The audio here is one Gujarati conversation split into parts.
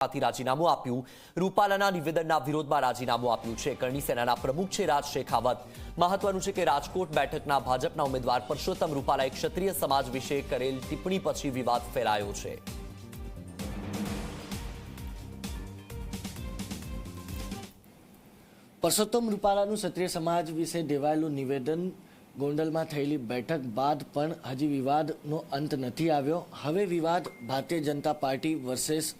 રાજીનામું આપ્યું. રૂપાલાના નિવેદનના વિરોધમાં રાજીનામું આપ્યું છે. કરણી સેનાના પ્રમુખ છે રાજ શેખાવત. મહત્વનું છે કે રાજકોટ બેઠકના ભાજપના ઉમેદવાર પરસોત્તમ રૂપાલાએ ક્ષત્રિય સમાજ વિશે કરેલ ટિપ્પણી પછી વિવાદ ફેલાયો છે. પરસોત્તમ રૂપાલાનું ક્ષત્રિય સમાજ વિશે દેવાયેલું નિવેદન ગોંડલમાં થયેલી બેઠક બાદ પણ હજી વિવાદનો અંત નથી આવ્યો. હવે વિવાદ ભારતીય જનતા પાર્ટી વર્સેસ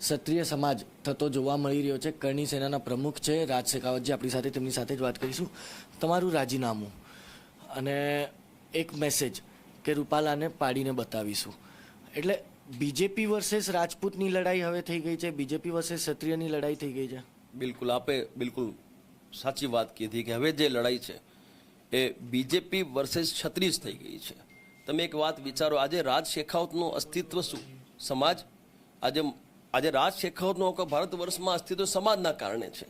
ક્ષત્રિય સમાજ થતો જોવા મળી રહ્યો છે. કરણી સેનાના પ્રમુખ છે. રાજ શેખાવતજી આપણી સાથે તેમની સાથે જ વાત કરીશું. તમારું રાજીનામું અને એક મેસેજ કે રૂપાલાને પાડીને બતાવીશું. એટલે બીજેપી વર્સેસ રાજપૂતની લડાઈ હવે થઈ ગઈ છે. બીજેપી વર્સેસ ક્ષત્રિયની લડાઈ થઈ ગઈ છે. બિલકુલ, આપે બિલકુલ સાચી વાત કીધી કે હવે જે લડાઈ છે એ બીજેપી વર્સેસ છત્રીસ થઈ ગઈ છે. તમે એક વાત વિચારો, આજે રાજ શેખાવતનું અસ્તિત્વ શું? સમાજ આજે આજે રાજ શેખાવતનું આખા ભારત વર્ષમાં અસ્તિત્વ સમાજના કારણે છે.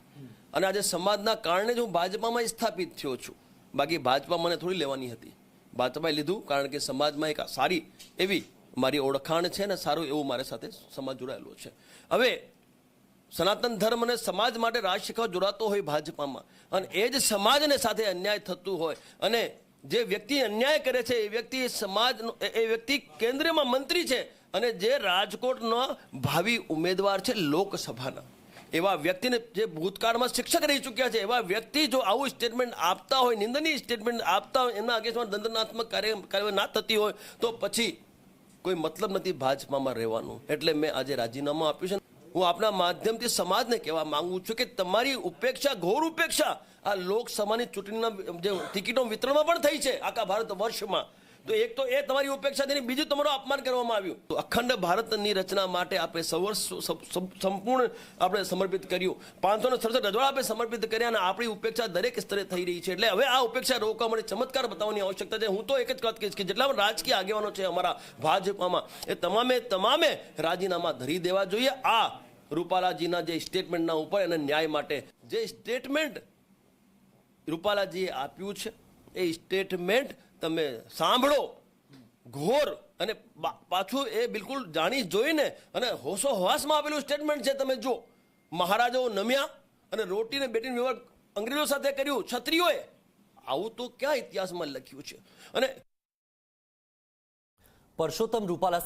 અને આજે સમાજના કારણે જ હું ભાજપામાં સ્થાપિત થયો છું. બાકી ભાજપા મને થોડી લેવાની હતી. ભાજપાએ લીધું કારણ કે સમાજમાં એક સારી એવી મારી ઓળખાણ છે અને સારું એવું મારી સાથે સમાજ જોડાયેલો છે. હવે સનાતન ધર્મ અને સમાજ માટે રાજ જોડાતો હોય ભાજપામાં. અને એ જ સમાજને સાથે અન્યાય થતું હોય. અને જે વ્યક્તિ અન્યાય કરે છે, એ વ્યક્તિ સમાજનો એ- એ વ્યક્તિ કેન્દ્રમાં મંત્રી છે અને જે રાજકોટનો ભાવિ ઉમેદવાર છે લોકસભાના, એવા વ્યક્તિને જે ભૂતકાળમાં શિક્ષક રહી ચૂક્યા છે, એવા વ્યક્તિ જો આવું સ્ટેટમેન્ટ આપતા હોય, નિંદનીય સ્ટેટમેન્ટ આપતા હોય, એમના અગેન્સ્ટમાં દંડનાત્મક કાર્ય ના થતી હોય, તો પછી કોઈ મતલબ નથી ભાજપામાં રહેવાનું. એટલે મેં આજે રાજીનામું આપ્યું છે. હું આપના માધ્યમથી સમાજને કહેવા માંગુ છું કે તમારી ઉપેક્ષા, ઘોર ઉપેક્ષા આ લોકસભાની ચૂંટણીના જે ટિકિટો વિતરણમાં પણ થઈ છે આખા ભારત વર્ષમાં. તો એક તો એ તમારી ઉપેક્ષા થઈને બીજું તમારું અપમાન કરવામાં આવ્યું. તો અખંડ ભારતની રચના માટે આપણે સૌ સંપૂર્ણ આપણે સમર્પિત કર્યું. પાંચસો ને સડસઠ રજવાડા આપણે સમર્પિત કર્યા અને આપણી ઉપેક્ષા દરેક સ્તરે થઈ રહી છે. એટલે હવે આ ઉપેક્ષા રોકવા માટે ચમત્કાર બતાવવાની આવશ્યકતા છે. હું તો એક જ વાત કહીશ કે જેટલા પણ રાજકીય આગેવાનો છે અમારા ભાજપામાં, એ તમામે તમામે રાજીનામા ધરી દેવા જોઈએ. આ રૂપાલાજીના જે સ્ટેટમેન્ટના ઉપર અને ન્યાય માટે, જે સ્ટેટમેન્ટ રૂપાલાજીએ આપ્યું છે, એ સ્ટેટમેન્ટ તમે સાંભળો. ઘોર અને પાછું એ બિલકુલ જાણી જોઈને અને હોશો હવાસમાં આપેલું સ્ટેટમેન્ટ છે, તમે જો મહારાજાઓ નમ્યા અને રોટીને બેટીને વ્યવહાર અંગ્રેજો સાથે કર્યું. ક્ષત્રિયોએ આવું તો ક્યાં ઇતિહાસમાં લખ્યું છે? અને પરસોત્તમ રૂપાલા